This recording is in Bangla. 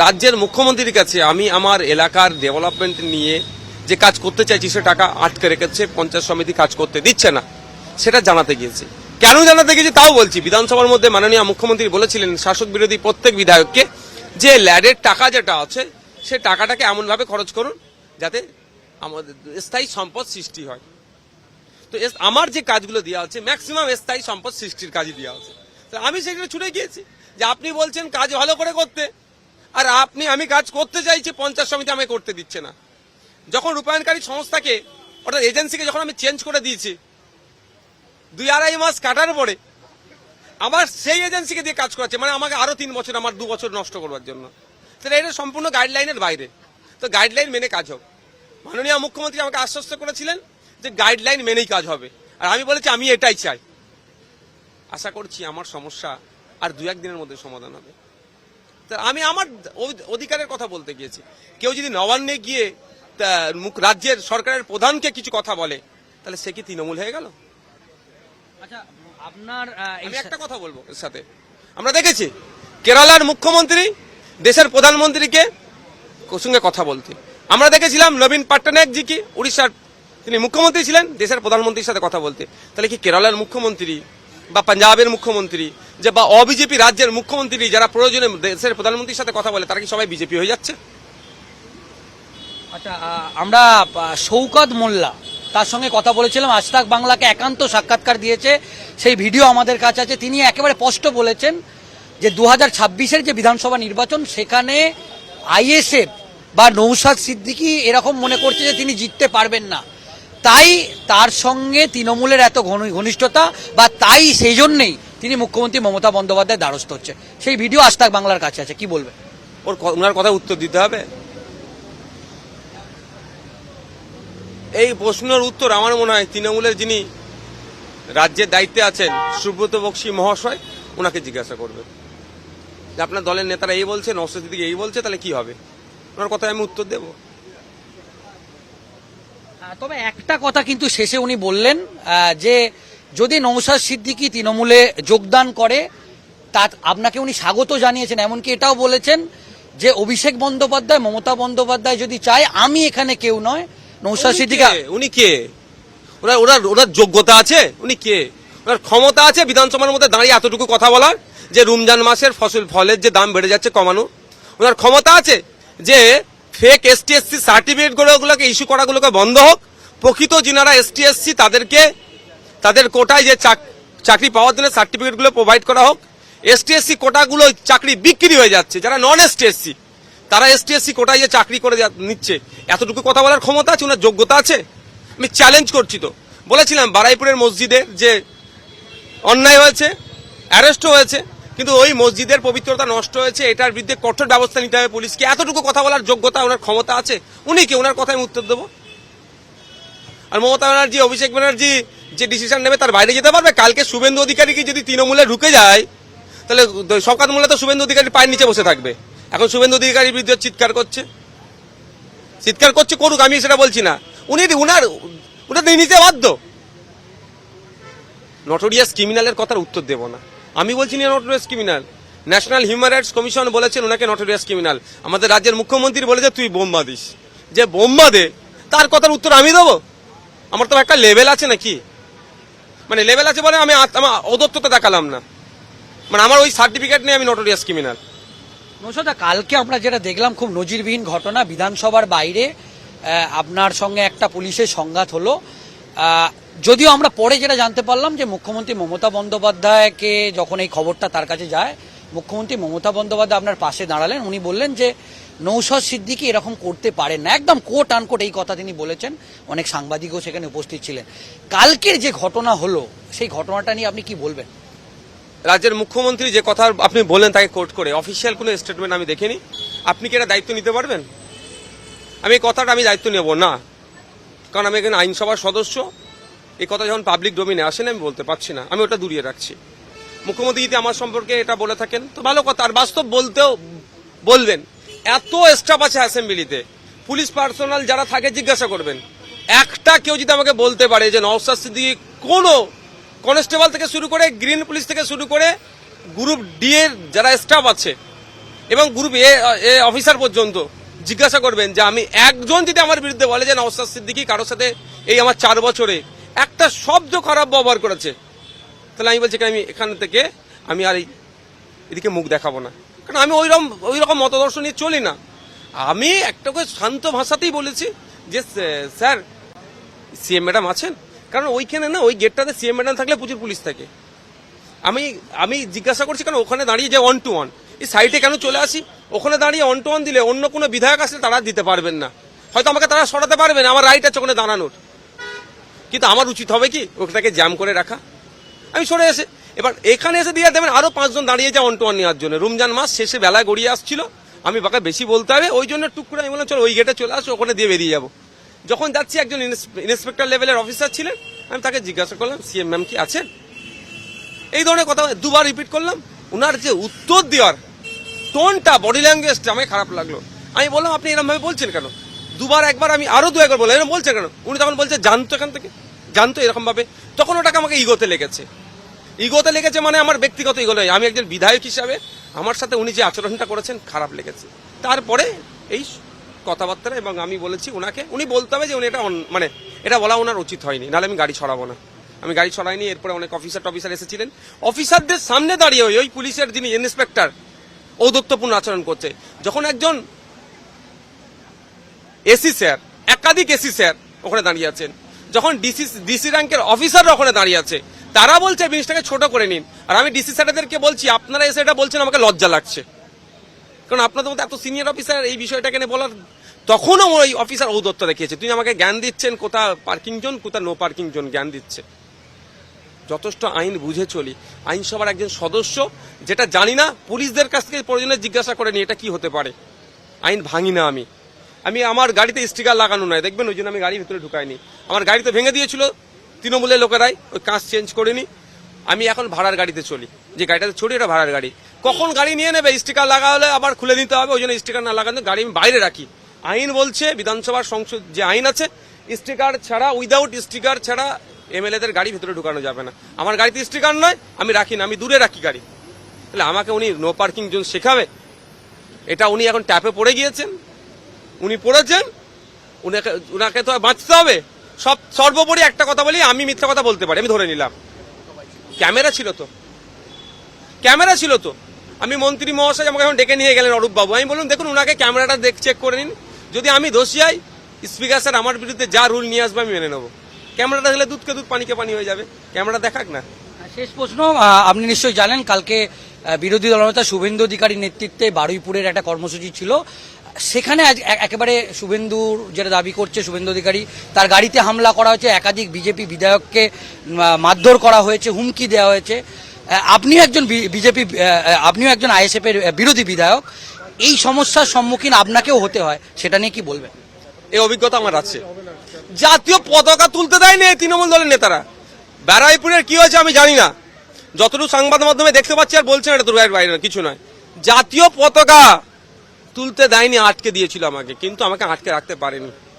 রাজ্যের মুখ্যমন্ত্রীর কাছে আমি আমার এলাকার ডেভেলপমেন্ট নিয়ে যে কাজ করতে চাইছি, সে টাকা আটকে রেখেছে, পঞ্চায়েত সমিতি কাজ করতে দিচ্ছে না, সেটা জানাতে গিয়েছে। কেন জানাতে গেছি তাও বলছি, বিধানসভার মধ্যে মাননীয় মুখ্যমন্ত্রী বলেছিলেন, শাসক বিরোধী প্রত্যেক বিধায়ককে যে ল্যাডের টাকা যেটা আছে, সে টাকাটাকে এমনভাবে খরচ করুন যাতে আমাদের স্থায়ী সম্পদ সৃষ্টি হয়। তো আমার যে কাজগুলো দেওয়া হচ্ছে ম্যাক্সিমাম স্থায়ী সম্পদ সৃষ্টির কাজই দেওয়া তো আমি সেগুলো ছুটে গিয়েছি যে আপনি বলছেন কাজ ভালো করে করতে আর আপনি, আমি কাজ করতে চাইছি, পঞ্চায়েত সমিতি আমাকে করতে দিচ্ছে না। যখন রূপায়ণকারী সংস্থাকে, অর্থাৎ এজেন্সিকে যখন আমি চেঞ্জ করে দিয়েছি, দুই আড়াই মাস কাটার পরে আবার সেই এজেন্সিকে দিয়ে কাজ করাচ্ছে মানে আমাকে আরও তিন বছর, আমার দু বছর নষ্ট করবার জন্য। তাহলে এটা সম্পূর্ণ গাইডলাইনের বাইরে। তো গাইডলাইন মেনে কাজ হোক মাননীয় মুখ্যমন্ত্রী আমাকে আশ্বস্ত করেছিলেন যে গাইডলাইন মেনেই কাজ হবে। আর আমি বলেছি, আমি এটাই চাই। আশা করছি আমার সমস্যা আর দু একদিনের মধ্যে সমাধান হবে। আমি আমার অধিকারের কথা বলতে গিয়েছি। কেউ যদি নবান্নে গিয়ে মুখ রাজ্যের সরকারের প্রধানকে কিছু কথা বলে তাহলে সে কি তৃণমূল হয়ে গেল? আচ্ছা আপনার আমি একটা কথা বলব এর সাথে। আমরা দেখেছি কেরালার মুখ্যমন্ত্রী দেশের প্রধানমন্ত্রীকে সঙ্গে কথা বলতে। আমরা দেখেছিলাম নবীন পট্টনায়ক জি কি উড়িষ্যার তিনি মুখ্যমন্ত্রী ছিলেন দেশের প্রধানমন্ত্রীর সাথে কথা বলতে। তাহলে কি কেরালার মুখ্যমন্ত্রী বা পাঞ্জাবের মুখ্যমন্ত্রী, যে বা অবিজেপি রাজ্যের মুখ্যমন্ত্রী যারা প্রয়োজনে দেশের প্রধানমন্ত্রীর সাথে কথা বলে, তারা কি সবাই বিজেপি হয়ে যাচ্ছে? আচ্ছা আমরা শৌকত মোল্লা তার সঙ্গে কথা বলেছিলাম। আজ তাক বাংলাকে একান্ত সাক্ষাৎকার দিয়েছে। সেই ভিডিও আমাদের কাছে আছে। তিনি একেবারে স্পষ্ট বলেছেন যে দু হাজার যে বিধানসভা নির্বাচন, সেখানে আইএসএফ বা নৌসাদ সিদ্দিকি এরকম মনে করছে যে তিনি জিততে পারবেন না। তাই তার সঙ্গে তৃণমূলের এত ঘনি- ঘনিষ্ঠতা বা তাই সেই জন্যেই তিনি মুখ্যমন্ত্রী মমতা বন্দ্যোপাধ্যায় দ্বারস্থ হচ্ছে। সেই ভিডিও আজ বাংলার কাছে আছে, কি বলবে? ওর ওনার কথা উত্তর দিতে হবে? এই প্রশ্নের উত্তর আমার মনে হয় তৃণমূলের যিনি রাজ্যের দায়িত্বে আছেন, সুব্রত বক্সী মহাশয়, ওনাকে জিজ্ঞাসা করবে। আপনার দলের নেতারা এই বলছেন দিকে এই বলছে, তাহলে কি হবে? ওনার কথায় আমি উত্তর দেবো। তবে একটা কথা কিন্তু শেষে উনি বললেন যে যদি নৌসাদ সিদ্দিকী তৃণমূলে যোগদান করে তা আপনাকে উনি স্বাগত জানিয়েছেন এমনকি এটাও বলেছেন যে অভিষেক বন্দ্যোপাধ্যায় মমতা বন্দ্যোপাধ্যায় যদি চায় আমি এখানে কেউ নয় নৌসাদ সিদ্দিকা উনি কে? ওনার ওনার ওনার যোগ্যতা আছে? উনি কে? ওনার ক্ষমতা আছে বিধানসভার মধ্যে দাঁড়িয়ে এতটুকু কথা বলার? যে রমজান মাসের ফসল ফলের যে দাম বেড়ে যাচ্ছে কমানো? ওনার ক্ষমতা আছে যে ফেক এসটি এসসি সার্টিফিকেট গুলোকে ইস্যু করাগুলোকে বন্ধ হোক। প্রকৃত যিনারা এসটি এসসি তাদেরকে, তাদের কোটায় যে চাক- চাকরি পাওয়ার জন্য সার্টিফিকেটগুলো প্রোভাইড করা হোক এসটি এসসি কোটাগুলো চাকরি বিক্রি হয়ে যাচ্ছে। যারা নন এসটি এসসি তারা এসটি এসসি কোটায় যে চাকরি করে নিচ্ছে। এতটুকু কথা বলার ক্ষমতা আছে? ওনার যোগ্যতা আছে? আমি চ্যালেঞ্জ করছি তো। বলেছিলাম, বারাইপুরের মসজিদে যে অন্যায় হয়েছে অ্যারেস্টও হয়েছে কিন্তু ওই মসজিদের পবিত্রতা নষ্ট হয়েছে, এটার বিরুদ্ধে কঠোর ব্যবস্থা নিতে হবে পুলিশকে। এতটুকু কথা বলার যোগ্যতা ওনার ক্ষমতা আছে? উনি কি? ওনার কথায় উত্তর দেবো? আর মমতা ব্যানার্জি, অভিষেক ব্যানার্জি যে ডিসিশন নেবে তার বাইরে যেতে পারবে? কালকে শুভেন্দু অধিকারী কি যদি তৃণমূলে ঢুকে যায়, তাহলে শওকাত মোল্লা তো শুভেন্দু অধিকারী পায়ের নিচে বসে থাকবে। এখন শুভেন্দু অধিকারীর বিরুদ্ধে চিৎকার করছে। চিৎকার করছে করুক আমি সেটা বলছি না। উনি উনার ওটা নিতে বাধ্য। নটোরিয়াস ক্রিমিনালের কথার উত্তর দেব না। আমি বলছি না notorious criminal. National human rights commission বলেছেন ওনাকে নটোরিয়াস ক্রিমিনাল। আমাদের রাজ্যের মুখ্যমন্ত্রী বলেছে, তুই বোম্বা দিস যে বোম্বা দে তার কথার উত্তর আমি দেবো? আমার তো একটা লেভেল আছে নাকি? মানে লেভেল আছে বলে আমি আমার অদত্ততা দেখালাম না। মানে আমার ওই সার্টিফিকেট নিয়ে আমি নটোরিয়াস ক্রিমিনাল। নৌসাদা, কালকে আমরা যেটা দেখলাম, খুব নজিরবিহীন ঘটনা, বিধানসভার বাইরে আপনার সঙ্গে একটা পুলিশের সংঘাত হলো। যদিও আমরা পরে যেটা জানতে পারলাম যে মুখ্যমন্ত্রী মমতা বন্দ্যোপাধ্যায়কে যখন এই খবরটা তার কাছে যায়, মুখ্যমন্ত্রী মমতা বন্দ্যোপাধ্যায় আপনার পাশে দাঁড়ালেন। উনি বললেন যে, নৌসদ সিদ্দিকি এরকম করতে পারেন না। একদম কোট আনকোট এই কথা তিনি বলেছেন। অনেক সাংবাদিকও সেখানে উপস্থিত ছিলেন। কালকের যে ঘটনা হলো, সেই ঘটনাটা নিয়ে আপনি কি বলবেন? রাজ্যের মুখ্যমন্ত্রী যে কথা আপনি বললেন তাকে কোর্ট করে অফিসিয়াল কোনো স্টেটমেন্ট আমি দেখিনি। আপনি কি এটা দায়িত্ব নিতে পারবেন? আমি এই কথাটা আমি দায়িত্ব নেব না। কারণ আমি এখানে আইনসভার সদস্য। এই কথা যখন পাবলিক ডোমিনে আসেন, আমি বলতে পারছি না। আমি ওটা দূরিয়ে রাখছি। মুখ্যমন্ত্রী যদি আমার সম্পর্কে এটা বলে থাকেন, তো ভালো কথা, আর বাস্তব বলতেও বলবেন। এত স্টাফ আছে অ্যাসেম্বলিতে পুলিশ পার্সোনাল যারা থাকে, জিজ্ঞাসা করবেন। একটা কেউ যদি আমাকে বলতে পারে যে নওসাদ সিদ্দিকী কোনো কনস্টেবল থেকে শুরু করে গ্রিন পুলিশ থেকে শুরু করে গ্রুপ ডি এর যারা স্টাফ আছে, এবং গ্রুপ এ এ অফিসার পর্যন্ত জিজ্ঞাসা করবেন যে আমি একজন যদি আমার বিরুদ্ধে বলে যে নওসাদ সিদ্দিকি কারোর সাথে এই আমার চার বছরে একটা শব্দ খারাপ ব্যবহার করেছে। তাহলে আমি বলছি, আমি এখান থেকে, আমি আর এদিকে মুখ দেখাবো না। কারণ আমি ওই রকম ওই রকম মতদর্শ নিয়ে চলি না। আমি একটা করে শান্ত ভাষাতেই বলেছি যে স্যার- সিএম ম্যাডাম আছেন? কারণ ওইখানে না, ওই গেটটাতে সিএম ম্যাডাম থাকলে প্রচুর পুলিশ থাকে। আমি আমি জিজ্ঞাসা করছি কারণ ওখানে দাঁড়িয়ে যে ওয়ান টু ওয়ান এই সাইডে কেন চলে আসি? ওখানে দাঁড়িয়ে ওয়ান টু ওয়ান দিলে অন্য কোনো বিধায়ক আসলে তারা দিতে পারবেন না। হয়তো আমাকে তারা সরাতে পারবেন আমার রাইট আছে ওখানে দাঁড়ানোর। কিন্তু আমার উচিত হবে কি ওটাকে জ্যাম করে রাখা। আমি সরে এসে, এবার এখানে এসে দিয়ে দেবেন, আরও পাঁচজন দাঁড়িয়ে যায় অন টু ওয়ান নেওয়ার জন্য। রমজান মাস শেষে বেলায় গড়িয়ে আসছিল, আমি বাকে বেশি বলতে হবে, ওই জন্য টুক করে আমি বললাম, চলো ওই গেটে চলে আসো, ওখানে দিয়ে বেরিয়ে যাব। যখন যাচ্ছি, একজন ইন্সপেক্টর লেভেলের অফিসার ছিলেন, আমি তাকে জিজ্ঞাসা করলাম সিএম ম্যাম কি আছেন? এই ধরনের কথা দুবার রিপিট করলাম ওনার যে উত্তর দেওয়ার টোনটা বডি ল্যাঙ্গুয়েজটা আমাকে খারাপ লাগল। আমি বললাম, আপনি এরকম ভাবে বলছেন কেন? দুবার একবার আমি, আরও দু একবার বললাম এরকম বলছেন কেন? উনি তখন বলছে, জানতো এখান থেকে। জানতো এরকমভাবে, তখন ওটাকে আমাকে ইগোতে লেগেছে। ইগোতে লেগেছে মানে আমার ব্যক্তিগত ইগো নয়, আমি একজন বিধায়ক হিসাবে আমার সাথে উনি যে আচরণটা করেছেন খারাপ লেগেছে। তারপরে এই কথাবার্তা এবং আমি বলেছি ওনাকে, উনি বলতে হবে যে উনি এটা মানে এটা বলা ওনার উচিত হয়নি, নাহলে আমি গাড়ি ছড়াবো না। আমি গাড়ি ছড়াইনি, এরপরে অনেক অফিসার টফিসার এসেছিলেন। অফিসারদের সামনে দাঁড়িয়ে ওই- ওই পুলিশের যিনি ইন্সপেক্টর ঔদত্তপূর্ণ আচরণ করছে। যখন একজন এসি স্যার, একাধিক এসি স্যার ওখানে দাঁড়িয়ে আছেন যখন ডিসি ডিসি র্যাঙ্কের অফিসাররা ওখানে দাঁড়িয়ে আছে, তারা বলছে জিনিসটাকে ছোট করে নিন। আর আমি ডিসি স্যারদেরকে বলছি, আপনারা এসে এটা বলছেন, আমাকে লজ্জা লাগছে। কারণ আপনাদের মধ্যে এত সিনিয়র অফিসার এই বিষয়টাকে নিয়ে বলার, তখনও ওই অফিসার ঔদত্ত দেখিয়েছে তিনি আমাকে জ্ঞান দিচ্ছেন, কোথা পার্কিং জোন কোথা নো পার্কিং জোন জ্ঞান দিচ্ছে? যথেষ্ট আইন বুঝে চলি। আইনসভার একজন সদস্য, যেটা জানি না, পুলিশদের কাছ থেকে প্রয়োজনে জিজ্ঞাসা করে নি, এটা কি হতে পারে? আইন ভাঙি না আমি। আমি আমার গাড়িতে স্টিকার লাগানো নয় দেখবেন? ওই জন্য আমি গাড়ির ভিতরে ঢুকাইনি। আমার গাড়ি তো ভেঙে দিয়েছিল, তৃণমূলের লোকেরাই, ওই কাঁচ চেঞ্জ করিনি। আমি এখন ভাড়ার গাড়িতে চলি। যে গাড়িটাতে ছড়ি এটা ভাড়ার গাড়ি। কখন গাড়ি নিয়ে নেবে? স্টিকার লাগা হলে আবার খুলে নিতে হবে, ওই জন্য স্টিকার না লাগানো গাড়ি আমি বাইরে রাখি। আইন বলছে, বিধানসভার সংসদ যে আইন আছে স্টিকার ছাড়া উইদাউট স্টিকার ছাড়া এমএলএদের গাড়ি ভিতরে ঢুকানো যাবে না। আমার গাড়িতে স্টিকার নয়, আমি রাখি না, আমি দূরে রাখি গাড়ি। তাহলে আমাকে উনি নো পার্কিং জোন শেখাবে। এটা উনি এখন ট্যাপে পড়ে গিয়েছেন। উনি পড়েছেন, উনাকে তো বাঁচতে হবে। সব, সর্বোপরি একটা কথা বলি, আমি মিথ্যা কথা বলতে পারি, আমি ধরে নিলাম। ক্যামেরা ছিল তো। ক্যামেরা ছিল তো। আমি মন্ত্রী মহাশয় আমাকে এখন ডেকে নিয়ে গেলেন অরূপ বাবু আমি বললাম, দেখুন ওনাকে ক্যামেরাটা দেখ চেক করে নিন। যদি আমি দোষী হই, স্পিকার স্যার আমার বিরুদ্ধে যা রুল নিয়ে আসবে, আমি মেনে নেব। ক্যামেরাটা দিলে দুধকে দুধ, পানিকে পানি হয়ে যাবে। ক্যামেরা দেখাক না। শেষ প্রশ্ন আপনি নিশ্চয়ই জানেন, কালকে বিরোধী দলনেতা শুভেন্দু অধিকারীর নেতৃত্বে বারুইপুরের একটা কর্মসূচি ছিল। সেখানে আজ একেবারে শুভেন্দুর যেটা দাবি করছে, শুভেন্দু অধিকারী, তার গাড়িতে হামলা করা হয়েছে, একাধিক বিজেপি বিধায়ককে মারধর করা হয়েছে, হুমকি দেওয়া হয়েছে। আপনিও একজন বিজেপি আপনিও একজন আইএসএফ এর বিরোধী বিধায়ক। এই সমস্যার সম্মুখীন আপনাকেও হতে হয়, সেটা নিয়ে কি বলবেন? এই অভিজ্ঞতা আমার আছে। জাতীয় পতাকা তুলতে দেয়নি এই তৃণমূল দলের নেতারা। ব্যারাইপুরের কি হয়েছে আমি জানি না। যতটুকু সংবাদ মাধ্যমে দেখতে পাচ্ছি আর বলছেন এটা দুর্গার বাইরে কিছু নয়। জাতীয় পতাকা তুলতে দেয়নি আটকে দিয়েছিল আমাকে কিন্তু আমাকে আটকে রাখতে পারেনি।